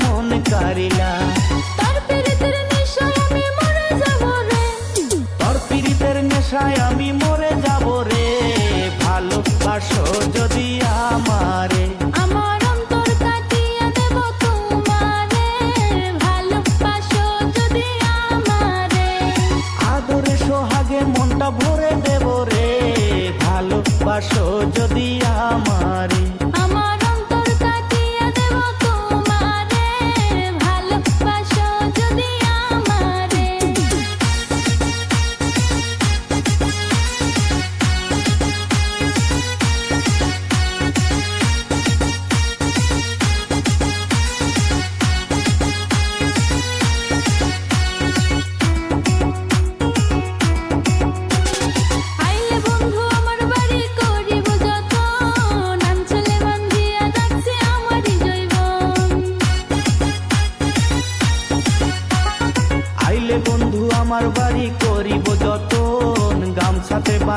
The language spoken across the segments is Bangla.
মন কারিলা। তার পীড়িতের নেশায় আমি মরে যাব রে। তোর পীড়িতের নেশায় আমি মরে যাব রে। ভালোবাসো যদি আমারে। আমার অন্তর কাটিয়ে দেব তোমারে। ভালোবাসো যদি আমারে। আদরে সোহাগে মনটা ভরে দেব রে। ভালোবাসো যদি আমারে। আমার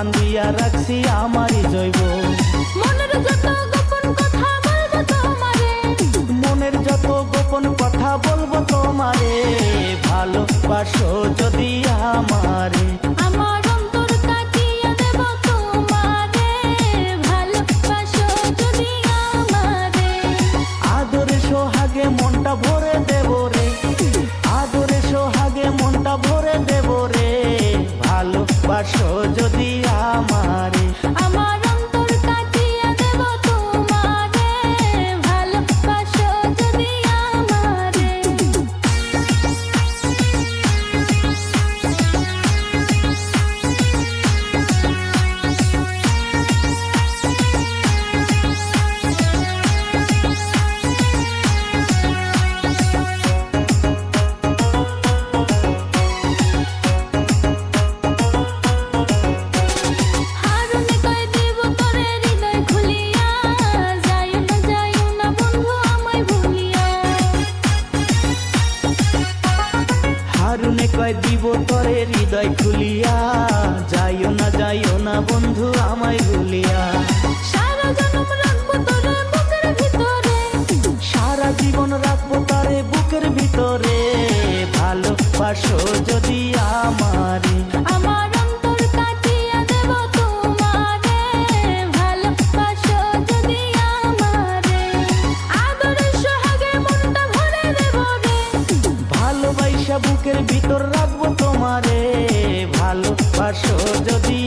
গামছাতে বান্ধিয়া রাখছি আমারই জৈব। মনের যত গোপন কথা বলব তোমারে। মনের যত গোপন কথা বলব তোমারে। ভালোবাসো যদি আমারে। আমার অন্তর কাটিয়ে দেব তোমারে। ভালোবাসো যদি আমারে। আদরে সোহাগে মনটা ভরে দেব রে। আদরে সোহাগে মনটা ভরে দেব রে। ভালোবাসো হৃদয় খুলিয়া যাইও না যাইও না বন্ধু আমায় ভুলিয়া। সারা জনম রাখব তোরে বুকের ভিতরে। সারা জীবন রাখব তারে বুকের ভিতরে। ভালোবাসো যদি আমারে। আমার অন্তর কাটিয়ে দেব তোমারে। ভালোবাসো যদি আমারে। আদরের সোহাগে মনটা ভরে দেব রে। ভালোবাসা বুকের ভিতর রাখব আসো যদি